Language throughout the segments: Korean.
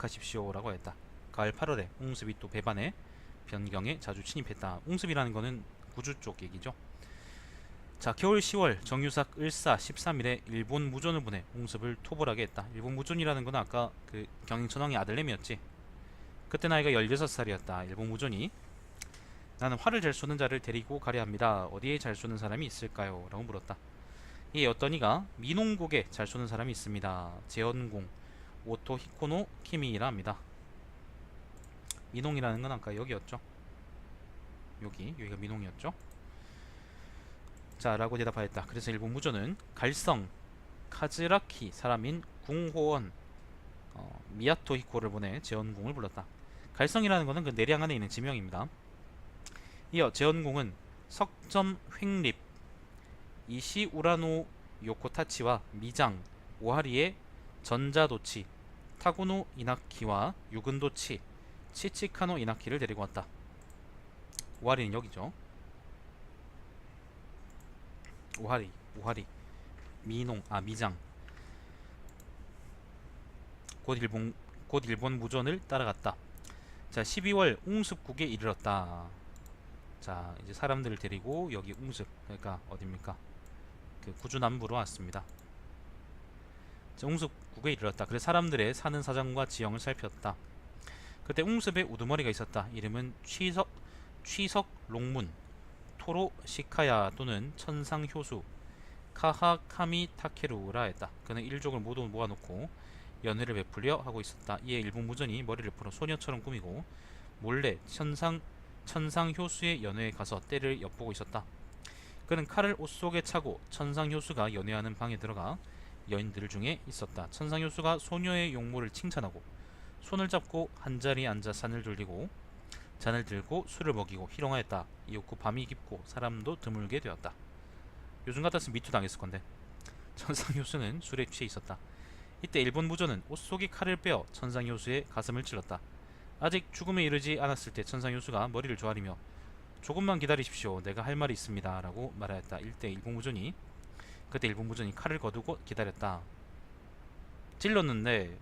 허락하십시오라고 했다. 가을 8월에 웅습이 또 배반해 변경에 자주 침입했다. 웅습이라는 거는 구주 쪽 얘기죠. 자, 겨울 10월 정유삭 을사 13일에 일본 무전을 보내 웅습을 토벌하게 했다. 일본 무전이라는 건 아까 그 경인천왕의 아들내미였지. 그때 나이가 16살이었다. 일본 무전이 나는 활을 잘 쏘는 자를 데리고 가려 합니다. 어디에 잘 쏘는 사람이 있을까요? 라고 물었다. 이에 어떤 이가 민홍국에 잘 쏘는 사람이 있습니다. 재현공 오토 히코노 키미이라 합니다. 민홍이라는 건 아까 여기였죠. 여기 여기가 민홍이었죠. 자 라고 대답하였다. 그래서 일본 무조는 갈성 카즈라키 사람인 궁호원 어, 미야토 히코를 보내 재현공을 불렀다. 갈성이라는 것은 그 내량 안에 있는 지명입니다. 이어 재현공은 석점 횡립 이시 우라노 요코타치와 미장 오하리의 전자도치 타고노 이나키와 유근도치 치치카노 이나키를 데리고 왔다. 오하리는 여기죠. 오하리, 오하리, 미농, 아 미장. 곧 일본 곧 일본 무전을 따라갔다. 자, 12월 웅습국에 이르렀다. 자, 이제 사람들을 데리고 여기 웅습, 그러니까 어딥니까? 그 구주 남부로 왔습니다. 자, 웅습국에 이르렀다. 그래서 사람들의 사는 사정과 지형을 살폈다. 그때 웅습에 우두머리가 있었다. 이름은 취석 취석 롱문 토로 시카야 또는 천상 효수 카하카미 타케루라 했다. 그는 일족을 모두 모아놓고 연회를 베풀려 하고 있었다. 이에 일본 무전이 머리를 풀어 소녀처럼 꾸미고 몰래 천상 천상 효수의 연회에 가서 때를 엿보고 있었다. 그는 칼을 옷 속에 차고 천상 효수가 연회하는 방에 들어가 여인들 중에 있었다. 천상 효수가 소녀의 용모를 칭찬하고 손을 잡고 한 자리에 앉아 산을 돌리고 잔을 들고 술을 먹이고 희롱하였다. 이윽고 밤이 깊고 사람도 드물게 되었다. 요즘 같았으면 미투 당했을 건데 천상 효수는 술에 취해 있었다. 이때 일본 무조는 옷 속의 칼을 빼어 천상 효수의 가슴을 찔렀다. 아직 죽음에 이르지 않았을 때 천상 효수가 머리를 조아리며 조금만 기다리십시오. 내가 할 말이 있습니다. 라고 말하였다. 이때 일본 무전이 그때 일본 무전이 칼을 거두고 기다렸다. 찔렀는데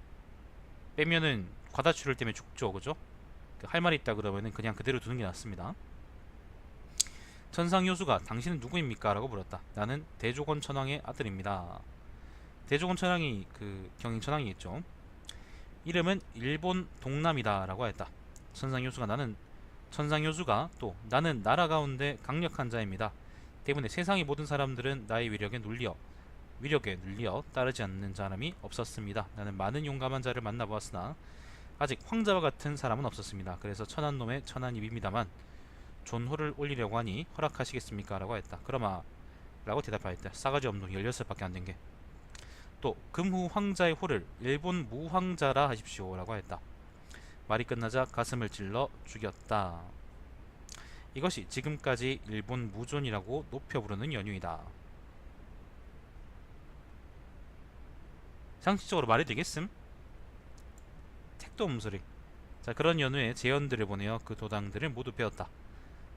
빼면은 과다출혈 때문에 죽죠. 그죠? 그할 말이 있다 그러면은 그냥 그대로 두는 게 낫습니다. 천상 효수가 당신은 누구입니까? 라고 물었다. 나는 대조건 천왕의 아들입니다. 대조건 천왕이 그 경인 천왕이겠죠. 이름은 일본 동남이다 라고 했다. 천상 효수가 나는 천상 효수가 또 나는 나라 가운데 강력한 자입니다. 때문에 세상의 모든 사람들은 나의 위력에 눌려 위력에 눌려 따르지 않는 사람이 없었습니다. 나는 많은 용감한 자를 만나보았으나 아직 황자와 같은 사람은 없었습니다. 그래서 천한 놈의 천한 입입니다만 존호를 올리려고 하니 허락하시겠습니까? 라고 했다. 그러마 라고 대답하였다. 싸가지 없는 16밖에 안 된 게. 또 금후 황자의 호를 일본 무황자라 하십시오 라고 했다. 말이 끝나자 가슴을 찔러 죽였다. 이것이 지금까지 일본 무존이라고 높여 부르는 연유이다. 상식적으로 말이 되겠음? 택도 없는 소리. 자 그런 연후에 재연들을 보내어 그 도당들을 모두 베었다.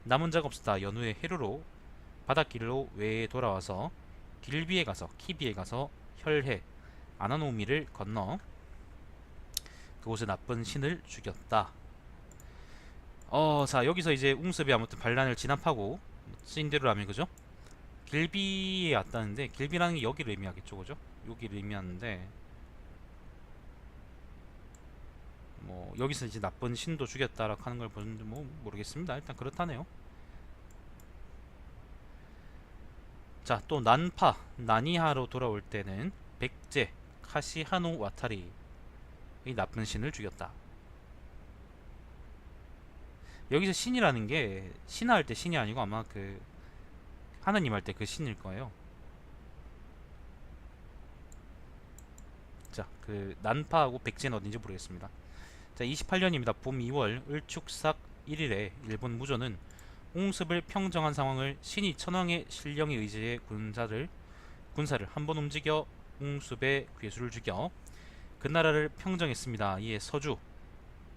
남은 자가 없었다. 연후에 해루로 바닷길로 외에 돌아와서 길비에 가서 키비에 가서 혈해 아나노미를 건너 그곳에 나쁜 신을 죽였다. 어, 자 여기서 이제 웅습이 아무튼 반란을 진압하고 쓰인 대로라면 그죠? 길비에 왔다는데 길비라는 게 여기를 의미하겠죠, 그죠? 여기를 의미하는데 뭐 여기서 이제 나쁜 신도 죽였다라고 하는 걸 보는데 뭐 모르겠습니다. 일단 그렇다네요. 자, 또 난파, 나니하로 돌아올 때는 백제, 카시하노 와타리 이 나쁜 신을 죽였다. 여기서 신이라는 게 신하 할 때 신이 아니고 아마 그 하나님 할 때 그 신일 거예요. 자, 그 난파하고 백제는 어딘지 모르겠습니다. 자, 28년입니다. 봄 2월 을축삭 1일에 일본 무조는 옹습을 평정한 상황을 신이 천황의 신령에 의지해 군사를 군사를 한 번 움직여 옹습의 괴수를 죽여 그 나라를 평정했습니다. 이에 서주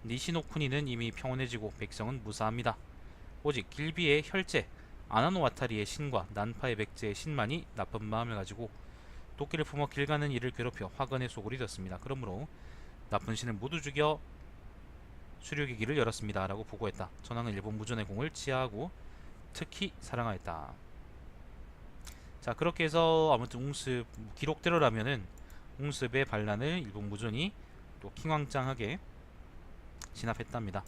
니시노쿠니는 이미 평온해지고 백성은 무사합니다. 오직 길비의 혈제 아나노 와타리의 신과 난파의 백제의 신만이 나쁜 마음을 가지고 도끼를 품어 길 가는 이를 괴롭혀 화근의 소굴이 되었습니다. 그러므로 나쁜 신을 모두 죽여 수류의 길을 열었습니다. 라고 보고했다. 천황은 일본 무전의 공을 치하하고 특히 사랑하였다. 자 그렇게 해서 아무튼 웅습 기록대로라면은 웅습의 반란을 일본 무전이 또 킹왕짱하게 진압했답니다.